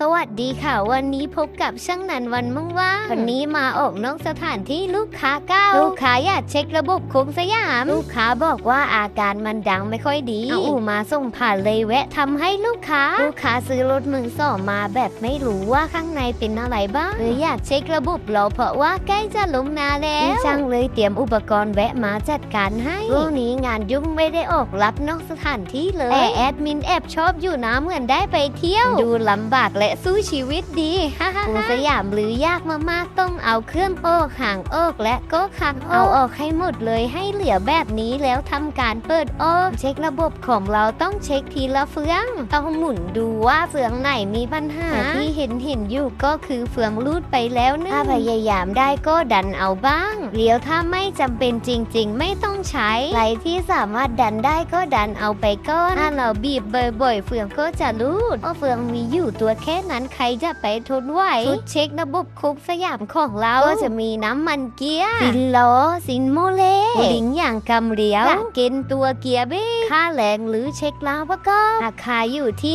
สวัสดีค่ะ วันนี้พบกับช่างนันวันว่างๆวันนี้มาออกนอกสถานที่ลูกค้าเก้าลูกค้าอยากเช็คระบบโค้งสยาม ลูกค้าบอกว่าอาการมันดังไม่ค่อยดีเอาอู่มาส่งผ่านเลยแวะทำให้ลูกค้า ลูกค้าซื้อรถมือสองมาแบบไม่รู้ว่าข้างในเป็นอะไรบ้างหรืออยากเช็คระบบเราเพราะว่าใกล้จะลงนาแล้วช่างเลยเตรียมอุปกรณ์แวะมาจัดการให้พวกนี้งานยุ่งไม่ได้ออกรับนอกสถานที่เลยแต่แอดมินแอบชอบอยู่นะเหมือนได้ไปเที่ยว ดูลำบากและสู้ชีวิตดีฮ่าฮ่าสยามหรือยากมากๆ ต้องเอาเครื่องโอกห่างโอกและก็คังเอาออกให้หมดเลยให้เหลือแบบนี้แล้วทำการเปิดโอกเช็คระบบของเราต้องเช็คทีละเฟือง ต้องหมุนดูว่าเฟืองไหนมีปัญหาที่เห็นเห็นอยู่ก็คือเฟืองรูดไปแล้วนึงถ้าพยายามได้ก็ดันเอาบ้างเลี้ยวถ้าไม่จำเป็นจริง ๆ ไม่ต้องใช้ใครที่สามารถดันได้ก็ดันเอาไปก้อนถ้าเราบีบบ่อยๆเฟืองก็จะรูดเพราะเฟืองมีอยู่ตัวแค่นั้นใครจะไปทนไหวชุดเช็คระบบคุกสยามของเราก็จะมีน้ำมันเกียร์สินล้อสินโมเลลิงอย่างกำเรียวเกณฑ์ตัวเกียร์เบ้ค่าแรงหรือเช็คล้างประกอบราคาอยู่ที่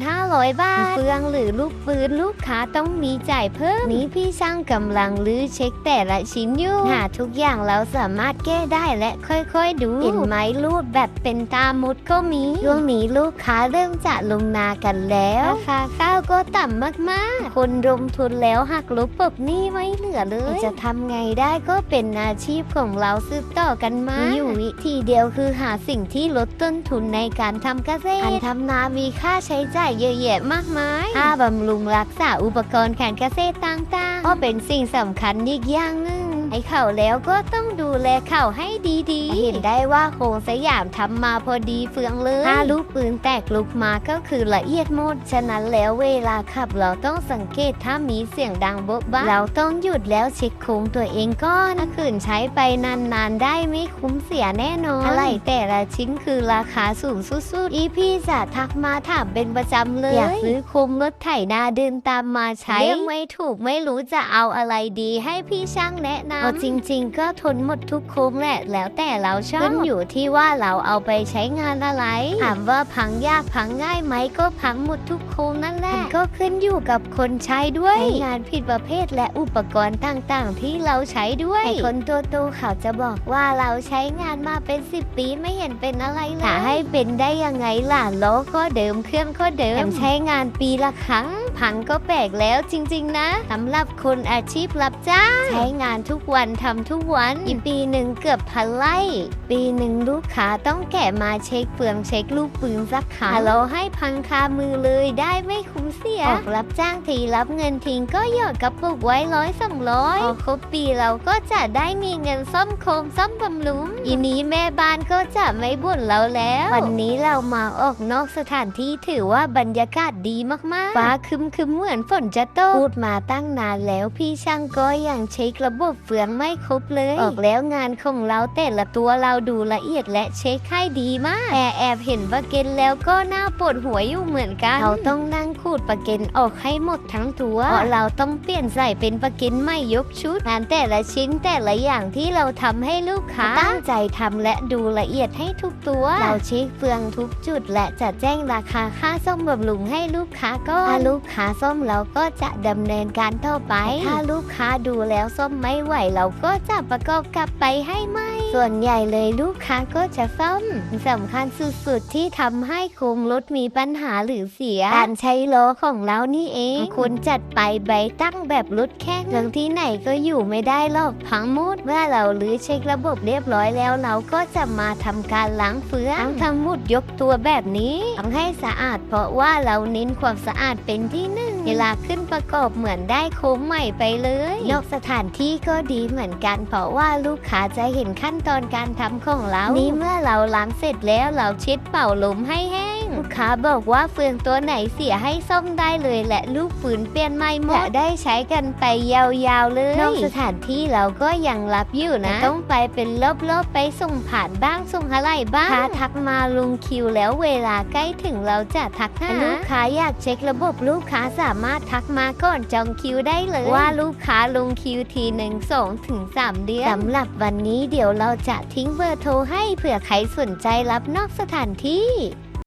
6,500 บาทเฟืองหรือลูกปืนลูกค้าต้องมีจ่ายเพิ่มนี้พี่ช่างกำลังลือเช็คแต่ละชิ้นอยู่หาทุกอย่างเราสามารถแก้ได้และค่อยๆดูเห็นไหมรูดแบบเป็นตามุดก็มีช่วงนี้ลูกค้าเริ่มจะลงนากันแล้วราคาข้าวก็ต่ำมากๆ คนลงทุนแล้วหักลบปบหนี้ไม่เหลือเลย จะทำไงได้ก็เป็นอาชีพของเราสืบต่อกันมามีอยู่วิธีเดียวคือหาสิ่งที่ลดต้นทุนในการทำเกษตรการทำนามีค่าใช้จ่ายเยอะแยะมากมายค่าบำรุงรักษาอุปกรณ์การเกษตรต่างๆ ก็เป็นสิ่งสำคัญอีกอย่างหนึ่ง ไอ้เข่าแล้วก็ต้องดูแลเข่าให้ดีๆ เห็นได้ว่าโครงสยามทำมาพอดีเฟืองเลยถ้าลูกปืนแตกลุกมาก็คือละเอียดหมด ฉะนั้นแล้วเวลาขับเราต้องสังเกตถ้ามีเสียงดังโบ๊ะบ้าเราต้องหยุดแล้วเช็คโครงตัวเองก่อนถ้าขืนใช้ไปนานๆได้ไม่คุ้มเสียแน่นอนอะไรแต่ละชิ้นคือราคาสูงสุดๆอีพี่จะทักมาถามเป็นประจำเลยอยากซื้อโคมรถไถนาเดินตามมาใช้เลือกไม่ถูกไม่รู้จะเอาอะไรดีให้พี่ช่างแนะนำเอาจริง ๆ ก็ทนหมดทุกโคมแหละแล้วแต่เราชอบขึ้นอยู่ที่ว่าเราเอาไปใช้งานอะไร ถามว่าพังยากพังง่ายไหมก็พังหมดทุกโคมนั่นแหละมันก็ขึ้นอยู่กับคนใช้ด้วยใช้งานผิดประเภทและอุปกรณ์ต่างๆ ที่เราใช้ด้วยไอ้คนตัวโตเขาจะบอกว่าเราใช้งานมาเป็น 10 ปีไม่เห็นเป็นอะไรเลยถ้าให้เป็นได้ยังไงล่ะล้อก็เดิมเครื่องก็เดิมแถมใช้งานปีละครั้ง พังก็แปลกแล้วจริง ๆ นะสำหรับคนอาชีพรับจ้างใช้งานทุกวันทำทุกวันอีปีหนึ่งเกือบพันไล่ปีหนึ่งลูกค้าต้องแกะมาเช็คเฟืองเช็คลูกปืนสักครั้งเราให้พังคามือเลยได้ไม่คุ้มเสียออกรับจ้างทีรับเงินทิ้งก็หยอดกระปุกไว้ร้อยสองร้อยพอครบปีเราก็จะได้มีเงินซ่อมโคมซ่อมบำรุงอีนี้แม่บ้านก็จะไม่บ่นเราแล้ว วันนี้เรามาออกนอกสถานที่ถือว่าบรรยากาศดีมากๆ ฟ้าครึมครึมๆเหมือนฝนจะตกพูดมาตั้งนานแล้วพี่ช่างก็ยังเช็คระบบเฟืองไม่ครบเลย ออกแล้วงานของเราแต่ละตัวเราดูละเอียดและเช็คให้ดีมากแต่แอบเห็นประเก็นแล้วก็น่าปวดหัวอยู่เหมือนกัน เราต้องนั่งขูดประเก็นออกให้หมดทั้งตัวเพราะเราต้องเปลี่ยนใส่เป็นประเก็นใหม่ยกชุดงานแต่ละชิ้นแต่ละอย่างที่เราทำให้ลูกค้าตั้งใจทำและดูละเอียดให้ทุกตัว เราเช็คเฟืองทุกจุดและจะแจ้งราคาค่าซ่อมบำรุงให้ลูกค้าก็ถ้าลูกค้าซ่อมเราก็จะดำเนินการต่อไป ถ้าลูกค้าดูแล้วซ่อมไม่ไหวเราก็จะประกอบกลับไปให้ไหมส่วนใหญ่เลยลูกค้าก็จะซ่อมสำคัญสุดๆ ที่ทำให้โครงรถมีปัญหาหรือเสียการใช้ล้อของเรานี่เองคุณจัดไปใบตั้งแบบรถแข่งถึงที่ไหนก็อยู่ไม่ได้หรอกพังมุดเมื่อเราลื้อเช็คระบบเรียบร้อยแล้วเราก็จะมาทำการล้างเฟืองทั้งทำมุดยกตัวแบบนี้ต้องให้สะอาดเพราะว่าเราเน้นความสะอาดเป็นที่หนึ่งเวลาขึ้นประกอบเหมือนได้โค้งใหม่ไปเลย นอกสถานที่ก็ดีเหมือนกัน เพราะว่าลูกค้าจะเห็นขั้นตอนการทำของเรา นี่เมื่อเราล้างเสร็จแล้วเราเช็ดเป่าลมให้แห้งลูกค้าบอกว่าเฟืองตัวไหนเสียให้ซ่อมได้เลยและลูกปืนเปลี่ยนใหม่หมดและได้ใช้กันไปยาวๆเลยนอกสถานที่เราก็ยังรับอยู่นะ ต้องไปเป็นรอบๆไปส่งผ่านบ้างส่งอะไรบ้างค้าทักมาลุงคิวแล้วเวลาใกล้ถึงเราจะทักหาลูกค้าอยากเช็คระบบลูกค้าสามารถทักมาก่อนจองคิวได้เลย ว่าลูกค้าลงคิวทีหนึ่งสองถึงสามเดือนสำหรับวันนี้เดี๋ยวเราจะทิ้งเบอร์โทรให้เผื่อใครสนใจรับนอกสถานที่